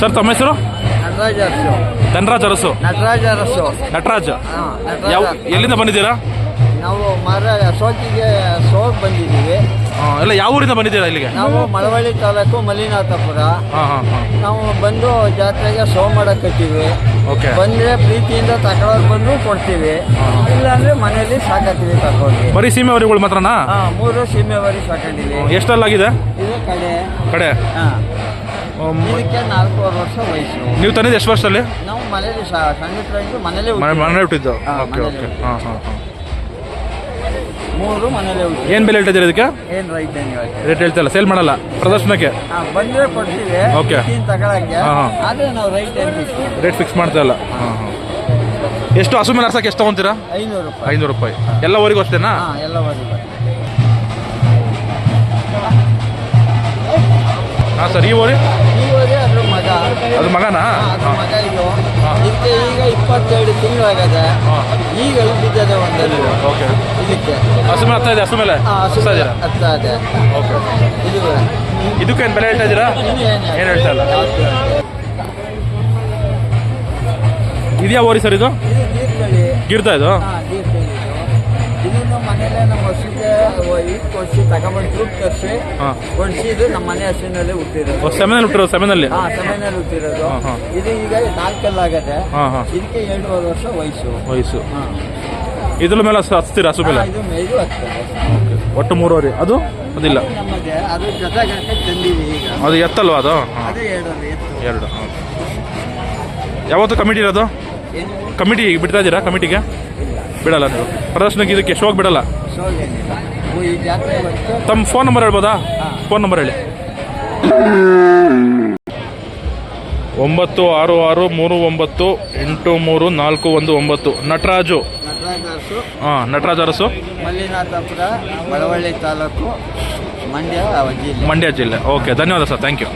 Sir ತಮ್ಮ ಹೆಸರು? ನಟರಾಜ ಅರಸು. ಧನರಾಜ್ ಅರಸು. ನಟರಾಜ ಅರಸು. ನಟರಾಜ್? ಹಾ, ಯಾವ ನಟರಾಜ ಎಲ್ಲಿಂದ ಬಂದಿದ್ದೀರಾ? ನಾವು ಮರ ಸೋಕಿಗೆ ಸೋಕ್ ಬಂದಿದ್ದೀವಿ. ಆ, ಎಲ್ಲ ಯಾವ ಊರಿಂದ ಬಂದಿದ್ದೀರಾ ಇಲ್ಲಿಗೆ? ನಾವು ಮಳವಳ್ಳಿ ತಾಲೂಕು ಮಲ್ಲಿನಾಥಪುರ. ಹಾಂ ಹಾಂ ಹಾಂ. ನಾವು ಬಂದು ಜಾತ್ರೆಗೆ ಸೋ ಮಾಡಕ್ ಕಟ್ಟಿವಿ ಓಕೆ. ಬಂದ್ರೆ ಪ್ರೀತಿಯಿಂದ ತಗೊಳೋರು ಬಂದು ಕೊಡ್ತೀವಿ. ಇಲ್ಲಾಂದ್ರೆ ಮನೆಯಲ್ಲಿ ಸಾಕತ್ತೀವಿ ತಗೊಂಡು ಬರೀ ಸೀಮೆವರಿಗಳು ಮಾತ್ರನಾ? ಹಾ ಮೂರು ಸೀಮೆವರಿ ಸಾಕೊಂಡಿವಿ ಎಷ್ಟಲ್ಲಾಗಿದೆ ಇದು ಕಡೆ. ಕಡೆ. ಹಾ. ಇದಕ್ಕೆ ನಾಲ್ಕೂವರೆ ವರ್ಷ ವಯಸ್ಸು. ನೀವು ತಂದಿದ್ದು ಎಷ್ಟು ವರ್ಷದಲ್ಲಿ? ನಾವು ಮನೇಲಿ ಸ- ಸಣ್ಣ ಫ್ರೆಂಡ್ಸ್ ಮನೇಲಿ ಮನೆ ಮನೆ ಹುಟ್ಟಿದ್ದು? Okay okay. ಹಾಂ ಹಾಂ ಹಾಂ. ಮೂರು ಮನೇಲಿ. ಏನು ಬೆಲೆ ಹೇಳ್ತಿದ್ದೀರಾ ಅದಕ್ಕೆ ಏನ್ ರೈಟ್ ರೇಟ್ ಹೇಳ್ತಿಲ್ಲ ಸೇಲ್ ಮಾಡಲ್ಲ ಪ್ರದರ್ಶನಕ್ಕೆ? ಬಂದ್ರೆ ಕೊಡ್ತೀವಿ. ಓಕೆ. ತಗೊಳಕ್ಕೆ. ನಾವು ರೈಟ್ ರೇಟ್ ಫಿಕ್ಸ್ ಮಾಡ್ತಾ ಇಲ್ಲ. ಹಾಂ ಹಾಂ. ಎಷ್ಟು ಹಸು ಮೇಲೆ ಹರ್ಸಕ್ಕೆ ಎಷ್ಟು ತೊಗೊಂತೀರಾ? ಐನೂರು ರೂಪಾಯಿ. ಐನೂರು ರೂಪಾಯಿ. ಎಲ್ಲ ಊರಿಗೆ ಅಷ್ಟೇನಾ? ಹಾ ಎಲ್ಲ ವರೆಗೂ ಹಾಂ ಸರ್ ಈ ಮಗ ಅದು ಮಗನಾ? ಹಾ, ಮಗ ಇದು ಇದಕ್ಕೆ ಈಗ ಇಪ್ಪತ್ತೆರಡು ತಿಂಗಳಾಗದೆ ಈಗ ಒಂದಲ್ಲಿ ಓಕೆ. ಇದಕ್ಕೆ ಹಸು ಮೇಲೆ ಹತ್ತಾ ಇದೆ ಹಸು ಮೇಲೆ? ಹಸು ಹತ್ತ ಇದೆ. ಓಕೆ. ಇದು ಇದಕ್ಕೇನು ಬೆಲೆ ಹೇಳ್ತಾ ಇದ್ದೀರಾ? ಏನು ಹೇಳ್ತಾ ಇಲ್ಲ. ಇದೆಯಾ ಓರಿ ಸರ್ ಇದು? ಗಿರ್ತಾ ಇದು? ಮನೇಲೆ ನಮ್ಮ ಹಸುಗೆ ಇಟ್ಟು ಕೊಡಿಸಿ ತಗೊಂಡ್ಬಂದು ದುಡ್ಡು ತರಿಸಿ ಕೊಡಿಸಿದ್ದು ನಮ್ಮ ಮನೆ ಹಸುವಿನಲ್ಲಿ ಹುಟ್ಟಿರೋದು. ಸೆಮೆನಲ್ಲಿ ಹುಟ್ಟಿರೋದು ಸೆಮೆನಲ್ಲಿ? ಹಾ ಸಮಯದಲ್ಲಿ ಹುಟ್ಟಿರೋದು. ಇದು ಈಗ ಹಾಂ ಇದಕ್ಕೆ ಎರಡೂವರೆ ವರ್ಷ ವಯಸ್ಸು. ವಯಸ್ಸು. ಹಾ. ಇದ್ರ ಮೇಲೆ ಹಚ್ತೀರಾ ಹಸು ಮೇಲೆ ಇದು ಹತ್ತದೆ ಒಟ್ಟು ಮೂರುವರೆ. ಅದು? ಅದಿಲ್ಲ. ಅದು ಅದು ಜೊತೆಗೆ ತಂದಿದೆ ಈಗ. ಅದು ಎತ್ತಲ್ವಾ ಅದು? ಅದು ಎರಡು ಎತ್ತು. ಎರಡು ಯಾವತ್ತು ಕಮಿಟಿ ಇರೋದು? ಕಮಿಟಿ ಬಿಡ್ತಾ ಇದ್ದೀರಾ? ಕಮಿಟಿಗೆ? ಬಿಡಲ್ಲ ನೀವು ಪ್ರದರ್ಶನಕ್ಕೆ ಇದಕ್ಕೆ ಶೋಕ್ ಬಿಡಲ್ಲ. ತಮ್ಮ ಫೋನ್ ನಂಬರ್ ಹೇಳ್ಬೋದಾ? ಫೋನ್ ನಂಬರ್ ಹೇಳಿ. ಒಂಬತ್ತು ಆರು ಆರು ಮೂರು ಒಂಬತ್ತು ಎಂಟು ಮೂರು ನಾಲ್ಕು ಒಂದು ಒಂಬತ್ತು. ನಟರಾಜು. ಹಾಂ ನಟರಾಜ್ ಅರಸು ಮಲ್ಲಿನಾಥಪುರ ಮಳವಳ್ಳಿ ತಾಲೂಕು ಮಂಡ್ಯ ಜಿಲ್ಲೆ ಮಂಡ್ಯ ಜಿಲ್ಲೆ. ಓಕೆ ಧನ್ಯವಾದ ಸರ್. Thank you